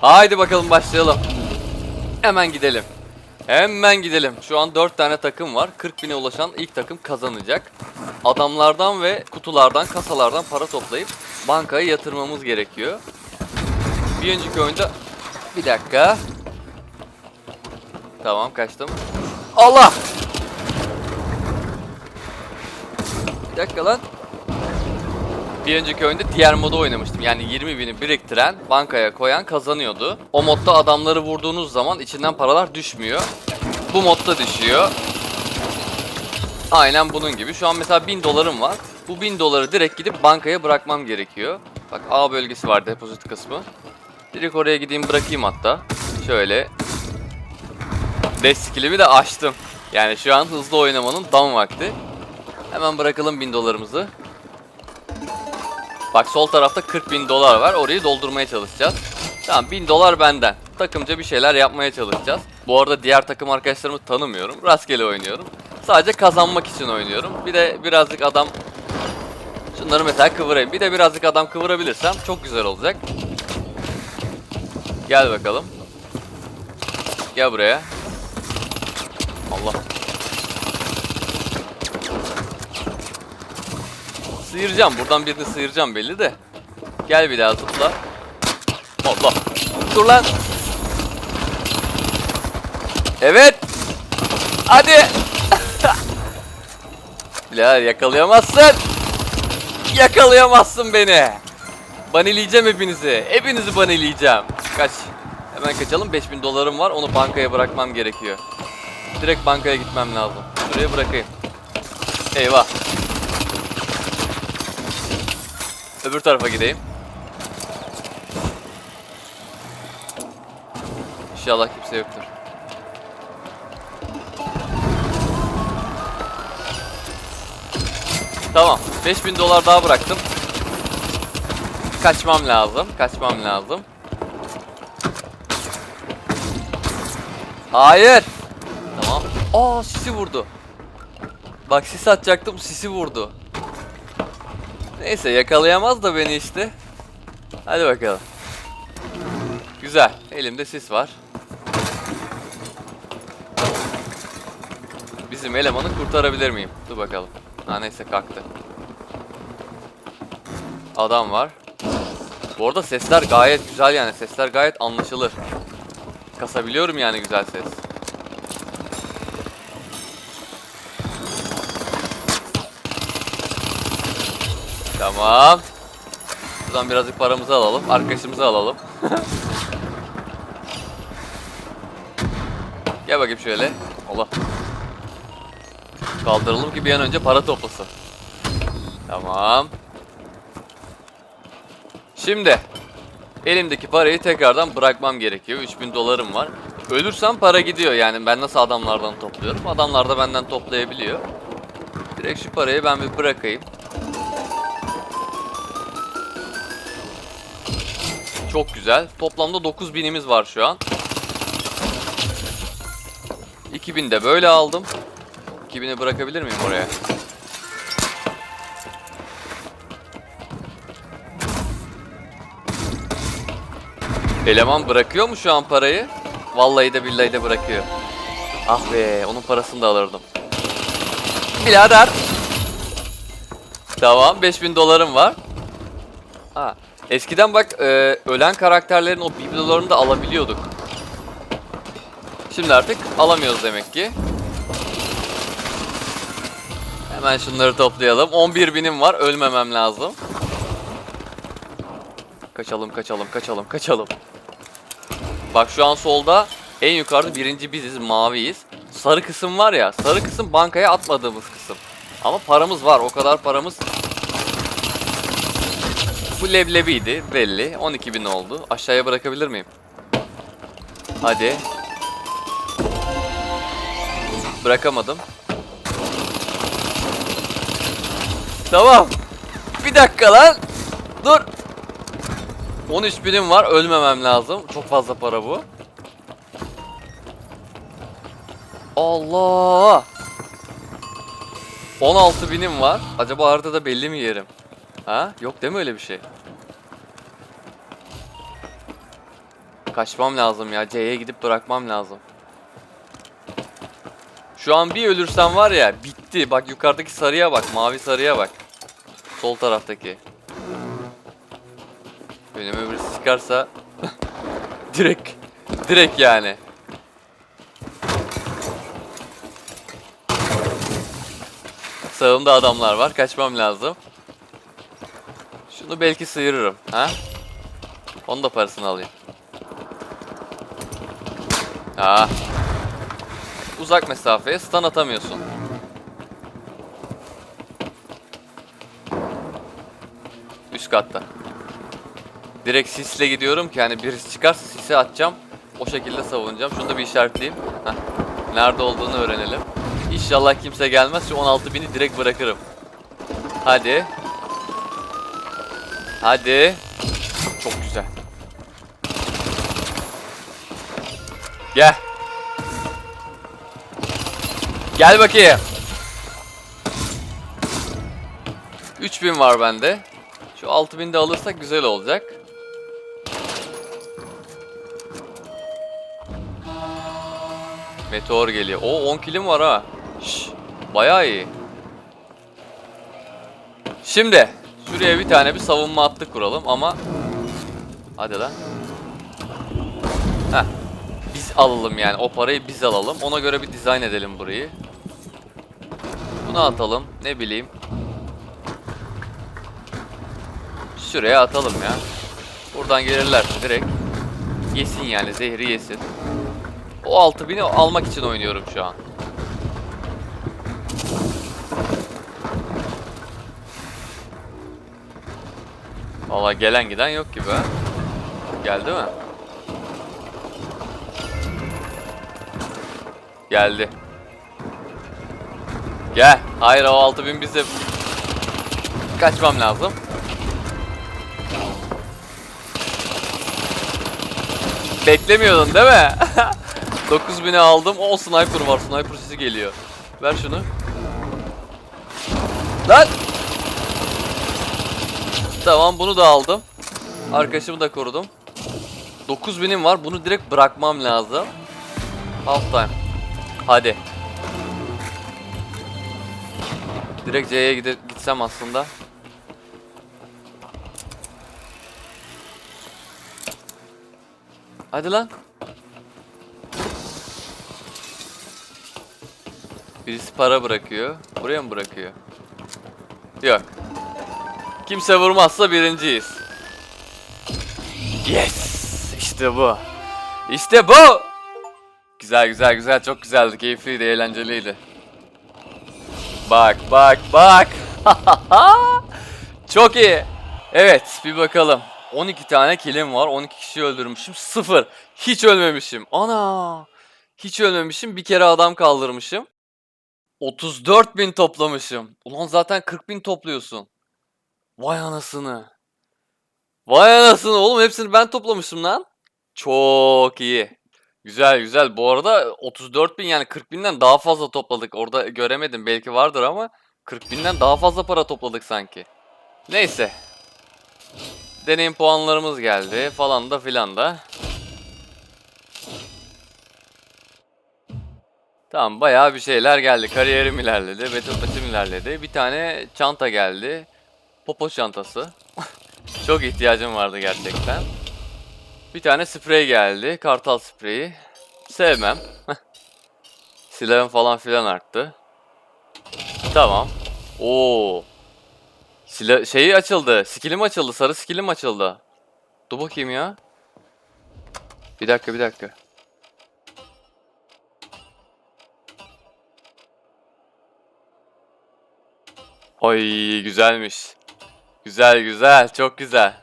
Haydi bakalım başlayalım. Hemen gidelim. Hemen gidelim. Şu an 4 tane takım var. 40 bine ulaşan ilk takım kazanacak. Adamlardan ve kutulardan, kasalardan para toplayıp bankaya yatırmamız gerekiyor. Bir önceki oyunda... Bir dakika. Tamam kaçtım. Allah! Bir dakika lan. Bir önceki oyunda diğer modu oynamıştım. Yani 20 bini biriktiren, bankaya koyan kazanıyordu. O modda adamları vurduğunuz zaman içinden paralar düşmüyor. Bu modda düşüyor. Aynen bunun gibi. Şu an mesela 1000 dolarım var. Bu 1000 doları direkt gidip bankaya bırakmam gerekiyor. Bak A bölgesi var depozit kısmı. Direkt oraya gideyim bırakayım hatta. Şöyle. Dash skill'imi de açtım. Yani şu an hızlı oynamanın tam vakti. Hemen bırakalım 1000 dolarımızı. Bak sol tarafta 40 bin dolar var. Orayı doldurmaya çalışacağız. Tamam 1000 dolar benden. Takımca bir şeyler yapmaya çalışacağız. Bu arada diğer takım arkadaşlarımı tanımıyorum. Rastgele oynuyorum. Sadece kazanmak için oynuyorum. Bir de birazcık adam... Şunları mesela kıvırayım. Bir de birazcık adam kıvırabilirsem çok güzel olacak. Gel bakalım. Gel buraya. Allah. Sıyıracağım. Buradan birini sıyıracağım belli de. Gel bir daha zıpla. Allah. Dur lan. Evet. Hadi. Bilal yakalayamazsın. Yakalayamazsın beni. Banileyeceğim hepinizi. Hepinizi banileyeceğim. Kaç. Hemen kaçalım. 5000 dolarım var. Onu bankaya bırakmam gerekiyor. Direkt bankaya gitmem lazım. Şuraya bırakayım. Eyvah. Öbür tarafa gideyim. İnşallah kimse yoktur. Tamam. 5000 dolar daha bıraktım. Kaçmam lazım. Kaçmam lazım. Hayır. Tamam. Aa sisi vurdu. Bak sis atacaktım sisi vurdu. Neyse yakalayamaz da beni işte. Hadi bakalım. Güzel. Elimde sis var. Bizim elemanı kurtarabilir miyim? Dur bakalım. Ha neyse kalktı. Adam var. Bu arada sesler gayet güzel yani. Sesler gayet anlaşılır. Kasabiliyorum yani güzel ses. Tamam. Buradan birazcık paramızı alalım. Arkadaşımızı alalım. Gel bakayım şöyle. Allah. Kaldıralım ki bir an önce para toplasın. Tamam. Şimdi. Elimdeki parayı tekrardan bırakmam gerekiyor. 3000 dolarım var. Ölürsem para gidiyor yani. Ben nasıl adamlardan topluyorum? Adamlar da benden toplayabiliyor. Direkt şu parayı ben bir bırakayım. Çok güzel. Toplamda 9000'imiz var şu an. 2000 de böyle aldım. 2000'i bırakabilir miyim oraya? Eleman bırakıyor mu şu an parayı? Vallahi de billahi de bırakıyor. Ah be, onun parasını da alırdım. Birader. Tamam, 5000 dolarım var. Ha, eskiden bak e, ölen karakterlerin o biblolarını da alabiliyorduk. Şimdi artık alamıyoruz demek ki. Hemen şunları toplayalım. 11 binim var. Ölmemem lazım. Kaçalım, kaçalım, kaçalım, kaçalım. Bak şu an solda en yukarıda birinci biziz, maviyiz. Sarı kısım var ya, sarı kısım bankaya atmadığımız kısım. Ama paramız var, o kadar paramız. Bu leblebiydi belli. 12 bin oldu. Aşağıya bırakabilir miyim? Hadi. Bırakamadım. Tamam. Bir dakika lan. Dur. 13 binim var. Ölmemem lazım. Çok fazla para bu. Allah. 16 binim var. Acaba haritada belli mi yerim? Ha? Yok mi öyle bir şey? Kaçmam lazım ya. C'ye gidip bırakmam lazım. Şu an bir ölürsem var ya bitti. Bak yukarıdaki sarıya bak. Mavi sarıya bak. Sol taraftaki. Önüme birisi çıkarsa direkt direkt yani. Sağımda adamlar var. Kaçmam lazım. Şunu belki sıyırırım. Ha? Onun da parasını alayım. Ha. Uzak mesafeye stun atamıyorsun. Üst katta. Direkt sisle gidiyorum ki hani birisi çıkarsa sisi atacağım. O şekilde savunacağım. Şunu da bir işaretleyeyim. Heh. Nerede olduğunu öğrenelim. İnşallah kimse gelmez. Şu 16.000'i direkt bırakırım. Hadi. Hadi. Çok güzel. Gel. Gel bakayım. 3000 var bende. Şu 6000 de alırsak güzel olacak. Meteor geliyor. O 10 kilim var ha. Şş, bayağı iyi. Şimdi şuraya bir tane bir savunma hattı kuralım ama hadi lan. Heh. Biz alalım yani o parayı biz alalım. Ona göre bir dizayn edelim burayı. Bunu atalım. Ne bileyim. Şuraya atalım ya. Buradan gelirlerse direkt yesin yani zehri yesin. O 6000'i almak için oynuyorum şu an. Valla gelen giden yok gibi ha. Geldi mi? Geldi. Gel. Hayır o 6000 bizim. Kaçmam lazım. Beklemiyordun değil mi? 9000'e aldım. O sniper var. Sniper sesi geliyor. Ver şunu. Lan! Tamam bunu da aldım. Arkadaşımı da korudum. 9000'im var. Bunu direkt bırakmam lazım. Half time. Hadi. Direkt C'ye gitsem aslında. Hadi lan. Birisi para bırakıyor. Buraya mı bırakıyor? Yok. Kimse vurmazsa birinciyiz. Yes! İşte bu. İşte bu! Güzel güzel güzel çok güzeldi. Keyifliydi, eğlenceliydi. Bak bak bak. çok iyi. Evet bir bakalım. 12 tane kilim var. 12 kişi öldürmüşüm. Sıfır. Hiç ölmemişim. Ana. Hiç ölmemişim. Bir kere adam kaldırmışım. 34 bin toplamışım. Ulan zaten 40 bin topluyorsun. Vay anasını. Vay anasını oğlum hepsini ben toplamışım lan. Çok iyi. Güzel güzel. Bu arada 34 bin yani 40 binden daha fazla topladık. Orada göremedim belki vardır ama 40 binden daha fazla para topladık sanki. Neyse. Deneyim puanlarımız geldi falan da filan da. Tamam bayağı bir şeyler geldi. Kariyerim ilerledi, betopetim ilerledi. Bir tane çanta geldi. Popo çantası. Çok ihtiyacım vardı gerçekten. Bir tane sprey geldi. Kartal spreyi. Sevmem. Silahım falan filan arttı. Tamam. Oo. Silah şeyi açıldı. Skillim açıldı. Sarı skillim açıldı. Dur bakayım ya. Bir dakika bir dakika. Oy güzelmiş. Güzel güzel çok güzel.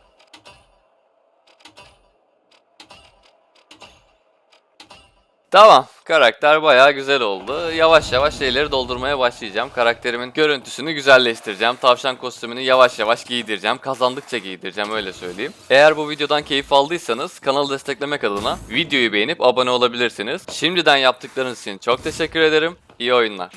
Tamam. Karakter bayağı güzel oldu. Yavaş yavaş şeyleri doldurmaya başlayacağım. Karakterimin görüntüsünü güzelleştireceğim. Tavşan kostümünü yavaş yavaş giydireceğim. Kazandıkça giydireceğim öyle söyleyeyim. Eğer bu videodan keyif aldıysanız kanalı desteklemek adına videoyu beğenip abone olabilirsiniz. Şimdiden yaptıklarınız için çok teşekkür ederim. İyi oyunlar.